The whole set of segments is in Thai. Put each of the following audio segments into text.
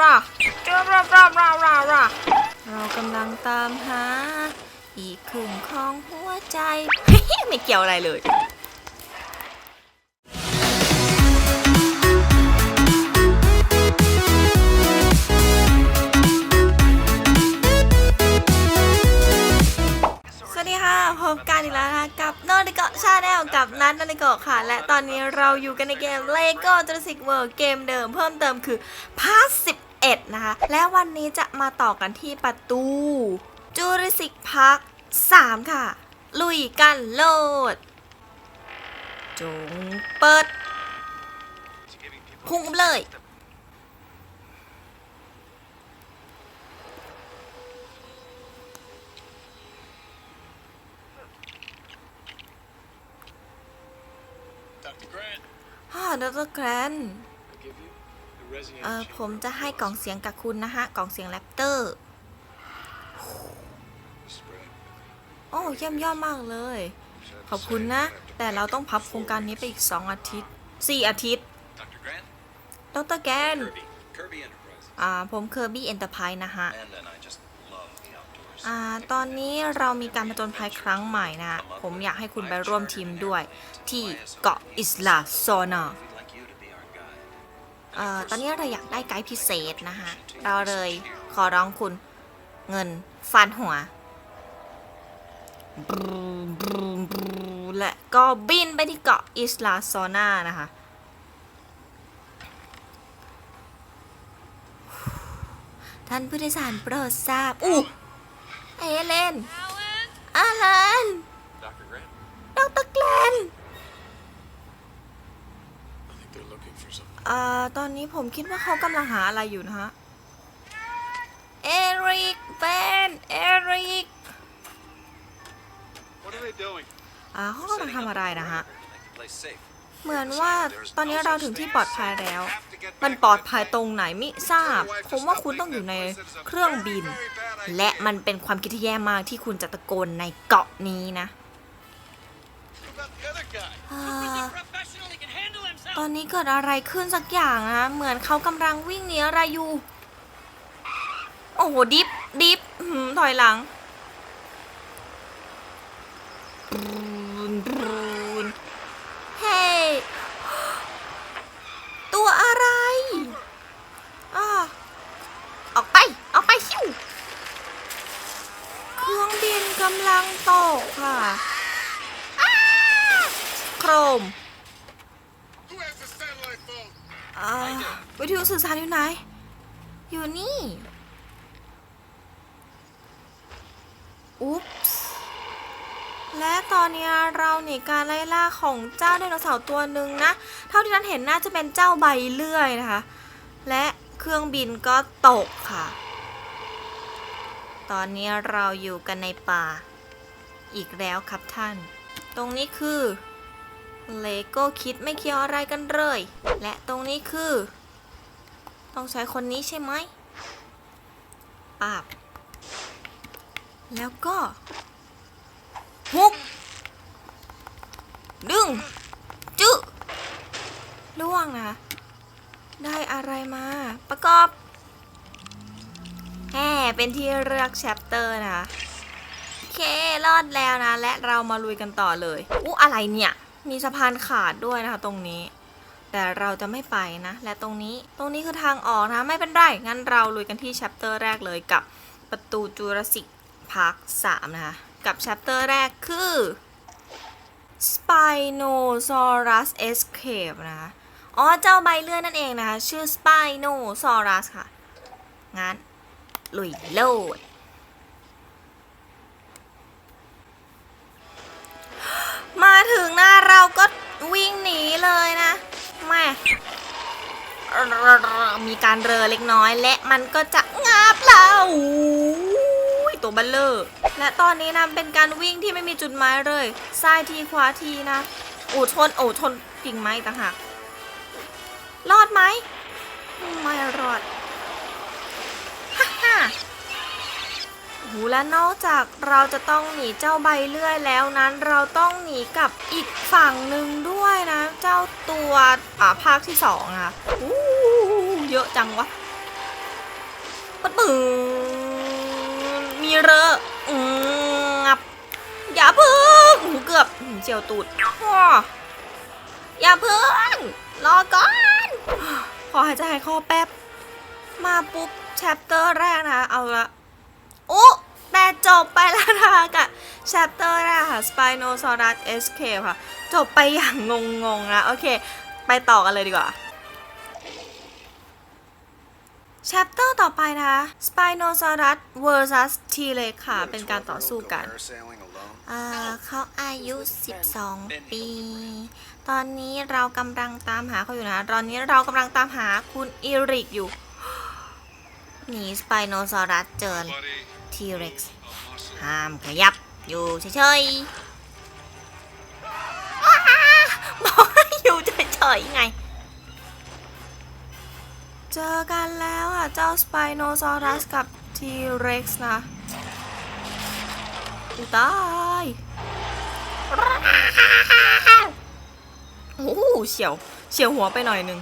ราจูราราราราราเรากำลังตามหา อีกครึ่งของหัวใจ ไม่เกี่ยวอะไรเลย บกันอีกแล้วนะคะกับนอนในเกาะชาแนลกับนัทนอนในเกาะค่ะ และตอนนี้เราอยู่กันในเกม LEGO Jurassic World เกมเดิมเพิ่มเติมคือพาร์ท11 นะคะ และวันนี้จะมาต่อกันที่ประตู Jurassic Park 3 ค่ะ ลุยกันโลด จงเปิด พุ่งเลย ฮ่าดรแกรน I give you the Resident เออผมจะให้กล่องเสียงกับคุณนะฮะ กล่องเสียงแรปเตอร์ spread. โอ้เยี่ยมยอดมากเลย ขอบคุณนะ แต่เราต้องพับโครงการนี้ไปอีก 2 อาทิตย์ 4 อาทิตย์ Dr. Grant, ดรแกน Kirby, Kirby Enterprises. อ่า ผมเคอร์บี้เอ็นเตอร์ไพรส์นะฮะ อ่าตอนนี้เรามีการผจญภัยครั้งใหม่นะ ผมอยากให้คุณไปร่วมทีมด้วย ที่เกาะอิสลาโซนาเอ่อตอนนี้เราอยากได้ไกด์พิเศษนะฮะเราเลยขอร้องคุณเงินฟันหัวและก็บินไปที่เกาะอิสลาโซนานะคะท่านผู้โดยสารโปรดทราบอู้ เอเลนอาลัน Dr. Grant, ดรแกลน I think they're looking for something. เอ่อตอนนี้ผมคิดว่าเขากำลังหาอะไรอยู่นะฮะ เอริกเบนเอริก What are they doing? อ่าเขากำลังทำอะไรนะฮะ Make the place safe. เหมือนว่าตอนนี้เราถึงที่ปลอดภัยแล้ว มันปลอดภัยตรงไหนมิทราบ ผมว่าคุณต้องอยู่ในเครื่องบิน และมันเป็นความคิดที่แย่มากที่คุณจะตะโกนในเกาะนี้นะ What about the other guy? อ่า professional, he can handle himself. ตอนนี้เกิดอะไรขึ้นสักอย่างนะเหมือนเขากำลังวิ่งหนีอะไรอยู่ โอ้โห ดิฟดิฟหืมถอยหลังบรูนบรูนเฮ้ยตัวอะไรอ่าออกไป ออกไปชิวเครื่องบินกำลังตกค่ะอ้าโครม Who has the satellite phone? อ่าวิทยุสื่อสารอยู่ไหน อยู่นี่ อุ๊ปส์และตอนนี้เราหนีการไล่ล่าของเจ้าไดโนเสาร์ตัวหนึ่งนะ เท่าที่นั้นเห็นน่าจะเป็นเจ้าใบเลื่อยนะคะ และเครื่องบินก็ตกค่ะ ตอนนี้เราอยู่กันในป่า อีกแล้วครับท่าน ตรงนี้คือ เลโก้คิดไม่เกี่ยวอะไรกันเลย และตรงนี้คือ ต้องใช้คนนี้ใช่ไหมปาบ แล้วก็ฮุก ดึง จึล่วงนะ ได้อะไรมา ประกอบแหมเป็นที่เลือกแชปเตอร์นะคะโอเค รอดแล้วนะ และเรามาลุยกันต่อเลย อู้อะไรเนี่ย มีสะพานขาดด้วยนะคะ ตรงนี้ แต่เราจะไม่ไปนะ และตรงนี้ตรงนี้คือทางออกนะไม่เป็นไร งั้นเราลุยกันที่แชปเตอร์แรกเลยกับประตูจูราสสิกพาร์ค3นะคะกับแชปเตอร์แรกคือ Spinosaurus Escape นะคะ อ๋อ เจ้าใบเลื่อยนั่นเองนะคะ ชื่อ Spinosaurus ค่ะ งั้น ลุยโลด มาถึงหน้าเราก็วิ่งหนีเลยนะแม่มีการเรอเล็กน้อย และมันก็จะงาบเราอุ้ยตัวบัลเลอร์และตอนนี้นะเป็นการวิ่งที่ไม่มีจุดหมายเลยซ้ายทีขวาทีนะโอูชนโอ้ชนกิ่งไม้ต่างหากรอดไหมไม่รอด และนอกจากเราจะต้องหนีเจ้าใบเลื่อยแล้วนั้น เราต้องหนีกับอีกฝั่งหนึ่งด้วยนะ เจ้าตัวอ่าภาคที่สองอะอู้เยอะจังวะปะปืนมีเรออืมงับอย่าพึ่งหูเกือบเจียวตูดอ้ออย่าพึ่งรอก่อนขอหายใจหายคอแป๊บ มาปุ๊บแชปเตอร์แรกนะ เอาละโอ้ แต่จบไปแล้วนะคะกับแชปเตอร์แรกค่ะ Spinosaurus Escape ค่ะ จบไปอย่างงงๆนะ โอเค ไปต่อกันเลยดีกว่าแชปเตอร์ต่อไปนะคะ Spinosaurus vs T-Rex ค่ะ เป็นการต่อสู้กัน Sailing alone. อ่าเขาอายุ 12 ปี ตอนนี้เรากำลังตามหาเขาอยู่นะ ตอนนี้เรากำลังตามหาคุณอิริกอยู่ หนีสไปโนซอรัสเจอ Buddy, ทีเร็กซ์ห้ามขยับอยู่เฉยๆบอกให้อยู่เฉยๆไง เจอกันแล้วอะ เจ้าสไปโนซอรัสกับทีเร็กซ์นะตายโอ้เฉียว เฉียวหัวไปหน่อยหนึง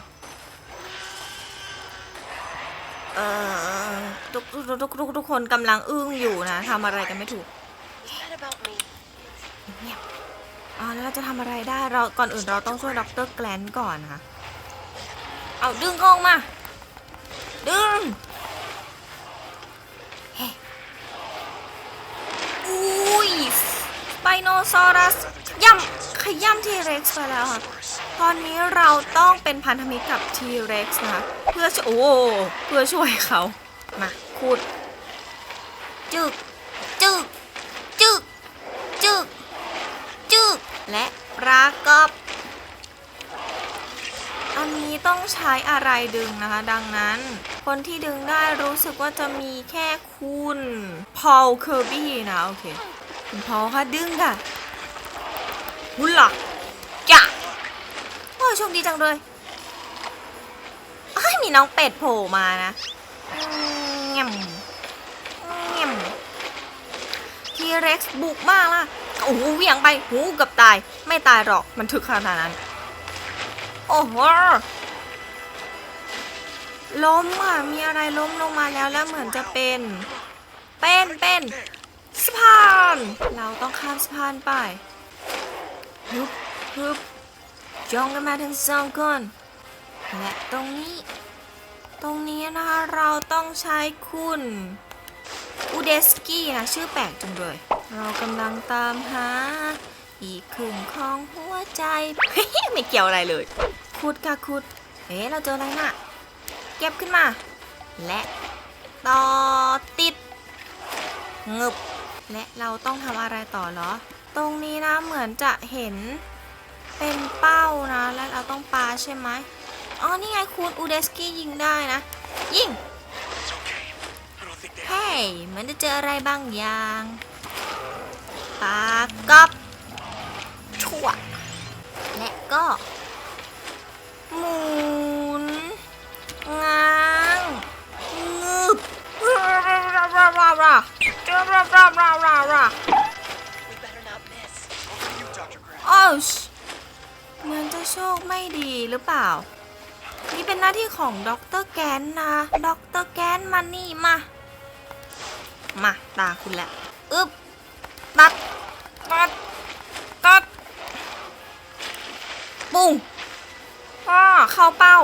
เออทุกทุกทุกทุกทุกคนกำลังอึ้งอยู่นะทำอะไรกันไม่ถูก Was that about me? เงียบอ่าแล้วเราจะทำอะไรได้เราก่อนอื่นเราต้องช่วยดรแกลนก่อนนะคะเอาดึงกล้องมา ดึงเฮ้อุ้ยสไปโนซอรัสย่ำขย่ำทีเร็กซ์ไปแล้วค่ะ ตอนนี้เราต้องเป็นพันธมิตรกับทีเร็กซ์นะคะเพื่อช่วยโอ้เพื่อช่วยเขามาขุดจึกจึกจึกจึกจึกและปรากอบอันนี้ต้องใช้อะไรดึงนะคะ ดังนั้น คนที่ดึงได้รู้สึกว่าจะมีแค่คุณพอลเคอร์บี้นะ โอเค คุณพอลค่ะดึงค่ะหุนหลักจ้ะ ยโชคดีจังเลยเอ้ยมีน้องเป็ดโผล่มานะเงี่ยมเงี่ยมทีเร็กซ์บุกมากล่ะ โอ้โหเหวี่ยงไปหูกับตาย ไม่ตายหรอก มันถึกขนาดนั้น โอ้โห ล้มอะ มีอะไรล้มลงมาแล้วแล้วเหมือนจะเป็น เป็นเป็นสะพาน เราต้องข้ามสะพานไปฮึบฮึบ จ้องกันมาทั้งสองคนและตรงนี้ ตรงนี้นะคะเราต้องใช้คุณอูเดสกี้นะชื่อแปลกจังเลย เรากำลังตามหา อีกครึ่งของหัวใจ ไม่เกี่ยวอะไรเลย ขุดค่ะขุดเอ๊ะเราเจออะไรน่ะ เก็บขึ้นมา และต่อติดงึบและเราต้องทำอะไรต่อเหรอ ตรงนี้นะเหมือนจะเห็น เป็นเป้านะ แล้วเราต้องปาใช่ไหมอ๋อ นี่ไงคุณอูเดสกี้ยิงได้นะ ยิงเฮ้ยมันจะเจออะไรบางอย่างปากกับชั่ว และก็หมุนง้างงึบโอ้ช เหมือนจะโชคไม่ดีหรือเปล่า นี่เป็นหน้าที่ของด็อกเตอร์แกนนะด็อกเตอร์แกนมานี่มา มาตาคุณแหละอึบตัดตัดตัดปุ้งอ้อเข้าเป้า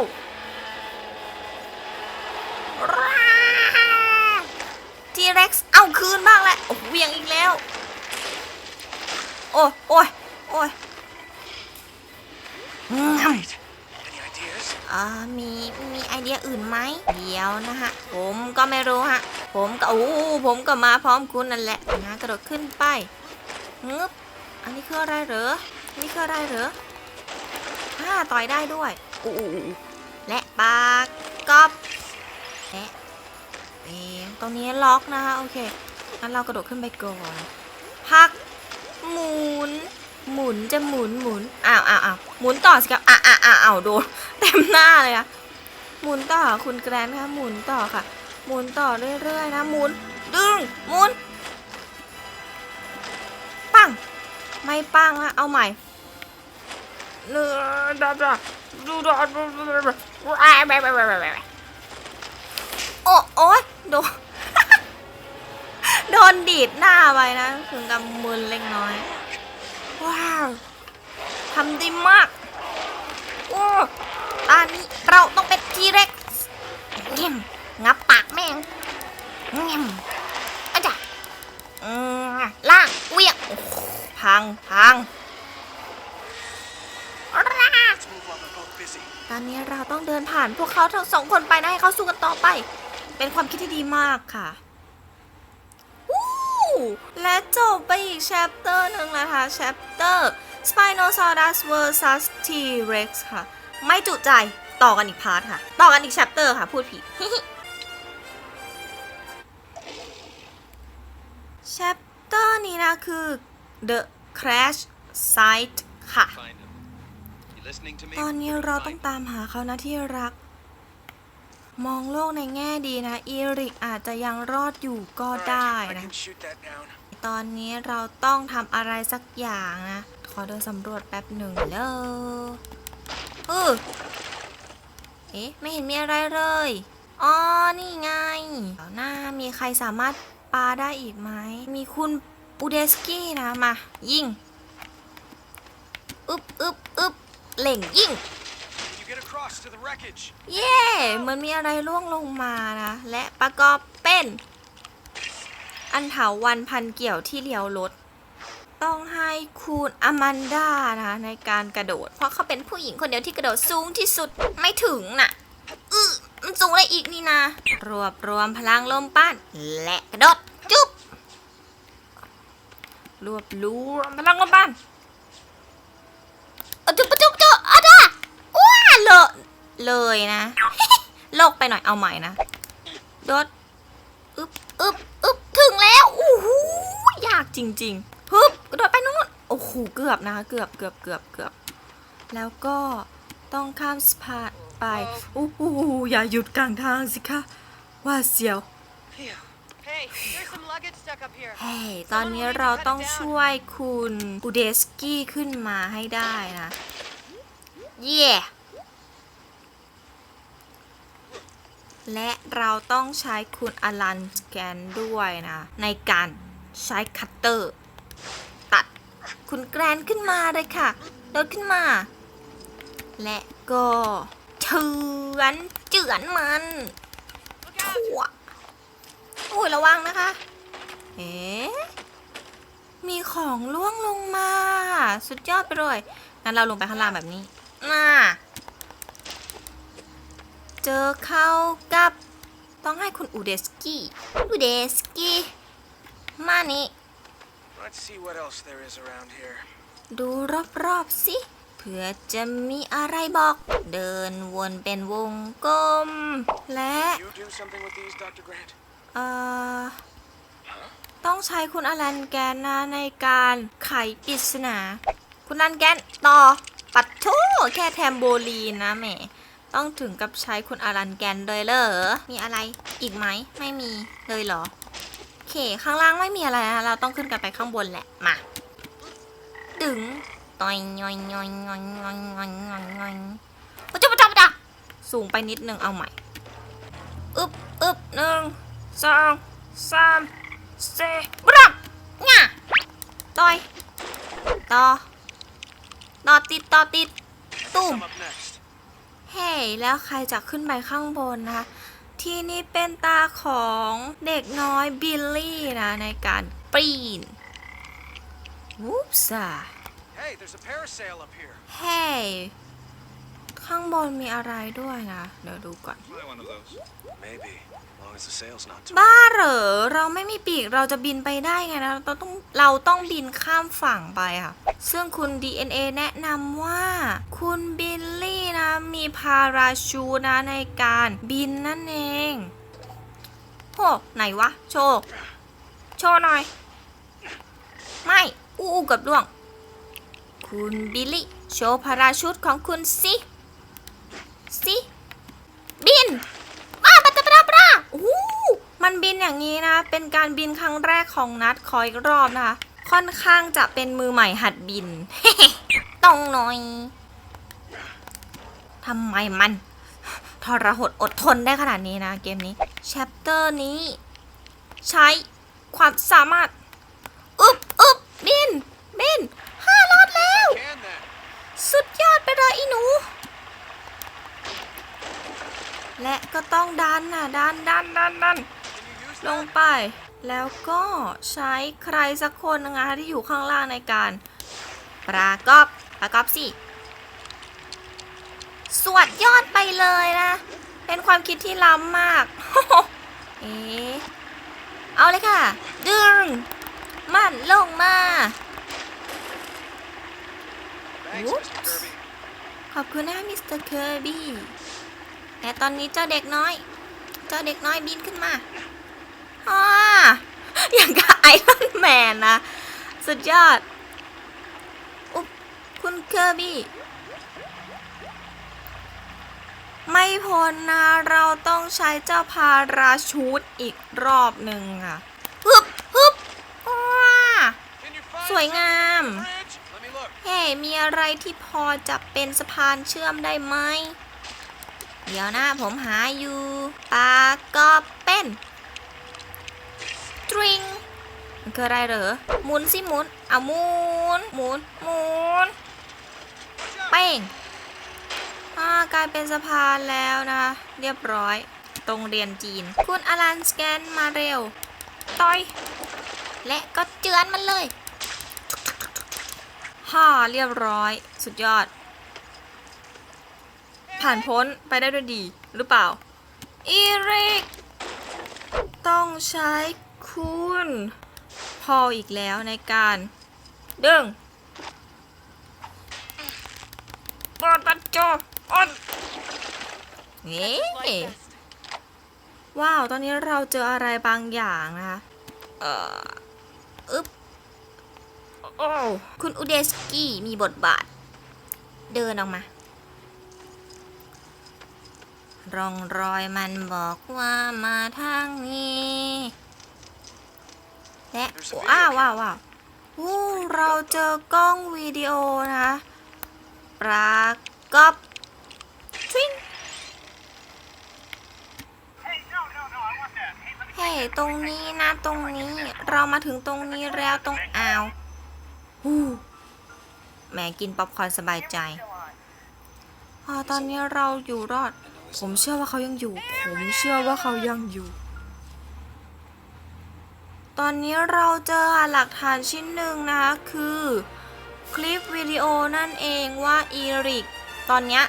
ทีเร็กซ์เอาคืนบ้างแหละโอ้เวียงอีกแล้ว โอ้ยโอ้ยโอ้ย งำ Any ideas? อ่ามีมีไอเดียอื่นไหมเดี๋ยวนะฮะ ผมก็ไม่รู้ฮะ ผมก็โอ้ผมก็มาพร้อมคุณนั่นแหละนะกระโดดขึ้นไปงึบอันนี้คืออะไรเหรอนี่คืออะไรเหรออ่าต่อยได้ด้วยอู้อู้อู้และปากกอบและเองตรงนี้ล็อกนะคะโอเคงั้นเรากระโดดขึ้นไปก่อนพักหมุน หมุนจะหมุนหมุนอ้าวอ้าวอ้าวหมุนต่อสิครับอะอะอะอ้าวโดนเต็มหน้าเลยอะหมุนต่อคุณแกรนค่ะหมุนต่อค่ะ หมุนต่อเรื่อยๆนะหมุน ดึงหมุน ปังไม่ปังอะเอาใหม่เนื้อดาดาดูดาโอ้โอ้ยโดนดีดหน้าไปนะถึงกับมึนเล็กน้อย ทำไดีมาก โอ้ตอนนี้เราต้องเป็นทีเร็กเงี้ยงับปากแม่งเงี้ยมอาจารย์ล่างเวียงพังพังราก Let's move while they're both busy. ตอนนี้เราต้องเดินผ่านพวกเขาทั้งสองคนไปนะให้เขาสู้กันต่อไป เป็นความคิดที่ดีมากค่ะวู้และจบไปอีกแชปเตอร์หนึ่งแล้วค่ะแชปเตอร์ Spinosaurus vs T-Rex ค่ะ ไม่จุใจต่อกันอีกพาร์ทค่ะ ต่อกันอีกแชปเตอร์ค่ะ พูดผิดแชปเตอร์นี้นะคือ The Crash Site ค่ะ ตอนนี้เราต้องตามหาเขานะที่รัก มองโลกในแง่ดีนะ อีริกอาจจะยังรอดอยู่ก็ได้นะ ตอนนี้เราต้องทำอะไรสักอย่างนะ ขอเดินสำรวจแป๊บหนึ่งเลยเออเอ๊ะ ไม่เห็นมีอะไรเลย อ๋อ นี่ไงเดี๋ยวหน้ามีใครสามารถปาได้อีกไหม มีคุณปูเดสกี้นะ มา ยิงอึบอึบอึบเหล่งยิงเย่เหมือนมีอะไรร่วงลงมานะ และประกอบเป็น อันเถาวันพันเกี่ยวที่เลี้ยวรถ ต้องให้คุณอแมนดานะในการกระโดด เพราะเขาเป็นผู้หญิงคนเดียวที่กระโดดสูงที่สุดไม่ถึงน่ะอือมันสูงได้อีกนี่นะ รวบรวมพลังลมปั้น และกระโดด จุ๊บรวบรวมพลังลมปั้นจุ๊บจุ๊บจุ๊บเอาได้ว้าเลอะเลยนะโลกไปหน่อยเอาใหม่นะโดดอึบอึบอึบถึงแล้วโอ้โหยากจริง ๆ อ้โหเกือบนะคะเกือบเกือบเกือบเกือบแล้วก็ต้องข้ามสะพานไปโอ้โหอย่าหยุดกลางทางสิคะว่าเสียว Phew. Hey, there's some luggage stuck up here. เฮ้ยตอนนี้เราต้องช่วยคุณอูเดสกี้ขึ้นมาให้ได้นะเย่และเราต้องใช้คุณอลันสแกนด้วยนะ ในการใช้คัตเตอร์ตัด คุณแกรนขึ้นมาเลยค่ะเดินขึ้นมา และก็เฉือนเจือนมัน Look ข out! วโอ้ยระวังนะคะ เอ๊ะมีของล่วงลงมา สุดยอดไปเลยงั้นเราลงไปข้างล่างแบบนี้น่าเจอเข้ากับ ต้องให้คุณอูเดสกี้อูเดสกี้มานี่ Let's see what else there is around here. ดูรอบๆสิ เผื่อจะมีอะไรบอก เดินวนเป็นวงกลม และ You do something with these, Dr. Grant? เอ่อ ต้องใช้คุณอลันแกนนะในการไขปริศนา คุณอลันแกนต่อ ปัดโทแค่แทมโบลีนนะแหม ต้องถึงกับใช้คุณอลันแกนเลยเหรอ มีอะไรอีกไหม ไม่มีเลยเหรอโอ เค ข้างล่างไม่มีอะไรนะเราต้องขึ้นกันไปข้างบนแหละ มา ดึงต่อยงอยงอยงอยงอยงอยงอยงอยปะจ๊ะปะจ๊ะปะจ๊ะสูงไปนิดนึงเอาใหม่อึบอึบหนึ่งสองสามสี่บรับง่ะต่อยต่อต่อติดต่อติดตุ่ม Some up next. เฮ้ยแล้วใครจะขึ้นไปข้างบนนะคะ ที่นี่เป็นตาของเด็กน้อยบิลลี่นะในการปีนวูปซ่า Hey, there's a parasail up here. เฮ้ยข้างบนมีอะไรด้วยนะ เดี๋ยวดูก่อน Fly one of those. Maybe, long the sail's not บ้าเหรอ เราไม่มีปีกเราจะบินไปได้ไงนะ เราต้องเราต้องบินข้ามฝั่งไปค่ะ ซึ่งคุณ DNA แนะนำว่า คุณบิลลี่นะ มีพาราชูนะในการบินนั่นเองโหไหนวะ โชว์ โชว์หน่อย ไม่อู้อู้กับล่วง คุณบิลลี่ โชว์พาราชูทของคุณสิสิบิน อ้าปะตะปะตะปะโอ้โหมันบินอย่างนี้นะ เป็นการบินครั้งแรกของนัดขออีกรอบนะคะ ค่อนข้างจะเป็นมือใหม่หัดบินต้องหน่อยทำไมมันทรหดอดทนได้ขนาดนี้นะเกมนี้แชปเตอร์นี้ ใช้ความสามารถ อึบอึบบินบินห้ารอดแล้ว Can then. สุดยอดไปเลยอีหนู และก็ต้องดันน่ะดันดันดันดัน Can you use ลง that? ไป แล้วก็ใช้ใครสักคนนะคะที่อยู่ข้างล่างในการ ประกอบประกอบสิ สวดยอดไปเลยนะ เป็นความคิดที่ล้ำมาก เอ๊ะเอาเลยค่ะ ดึง มันลงมา Thanks, Whoops. Mr. Kirby. ขอบคุณนะมิสเตอร์เคอร์บี้ แต่ตอนนี้เจ้าเด็กน้อย เจ้าเด็กน้อยบินขึ้นมาอ่าอย่างกับไอรอนแมนนะ สุดยอด อุ๊บคุณเคอร์บี้ ไม่พ้นนะ เราต้องใช้เจ้าพาราชูตอีกรอบหนึ่งอะฮึบฮึบว้า Can you find สวยงาม something on the bridge? Let me look. เฮ้ มีอะไรที่พอจะเป็นสะพานเชื่อมได้ไหม เดี๋ยวนะผมหาอยู่ปลาก็เป็นตริงมันคืออะไรเหรอหมุนสิหมุนเอาหมุนหมุนหมุนเป้งอ่ากลายเป็นสะพานแล้วนะเรียบร้อยตรงเรียนจีน คุณอลันสแกนมาเร็วต่อย และก็เจือนมันเลยฮ่าเรียบร้อย สุดยอด ผ่านพ้นไปได้ด้วยดีหรือเปล่า อีริก ต้องใช้คุณพออีกแล้วในการดึงปอดปัดจอออนเอ๊ะ Like this. ว้าว ตอนนี้เราเจออะไรบางอย่างนะคะ เอ่ออึ๊บโอ้คุณอุเดสกี้มีบทบาท เดินออกมา ร่องรอยมันบอกว่ามาทางนี้ และว้าวว้าวว้าวอู้เราเจอกล้องวิดีโอนะคะปรากอบทริงเฮ้ตรงนี้นะตรงนี้เรามาถึงตรงนี้แล้วตรงอ่าวฮู้แหมกินป๊อปคอร์นสบายใจ พอตอนนี้เราอยู่รอด ผมเชื่อว่าเขายังอยู่ ผมเชื่อว่าเขายังอยู่ ตอนนี้เราเจอหลักฐานชิ้นหนึ่งนะคะคือคลิปวิดีโอนั่นเองว่าอีริกตอนนี้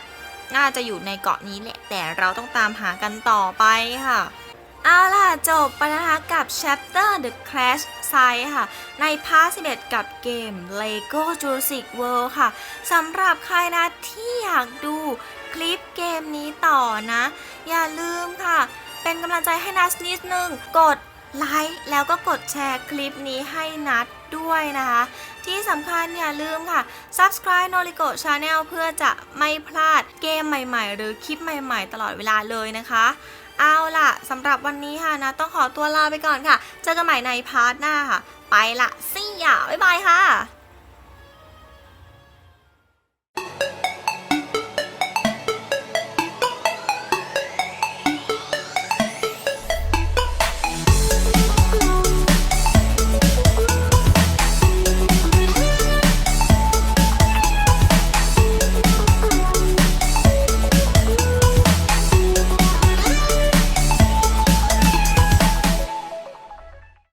น่าจะอยู่ในเกาะนี้แหละ แต่เราต้องตามหากันต่อไปค่ะเอาล่ะ จบไปนะคะกับ Chapter The Crash Site ค่ะ ในพาร์ท11 กับเกม Lego Jurassic World ค่ะสำหรับใครนะที่อยากดู คลิปเกมนี้ต่อนะ อย่าลืมค่ะ เป็นกำลังใจให้นัสนิดนึง กดไลค์แล้วก็กดแชร์คลิปนี้ให้นัดด้วยนะคะ ที่สำคัญอย่าลืมค่ะ subscribe Norico Channel เพื่อจะไม่พลาดเกมใหม่ๆ หรือคลิปใหม่ๆ ตลอดเวลาเลยนะคะ เอาล่ะสำหรับวันนี้ค่ะนะ ต้องขอตัวลาไปก่อนค่ะ เจอกันใหม่ในพาร์ทหน้าค่ะ ไปละซี่อะบ๊ายบายค่ะ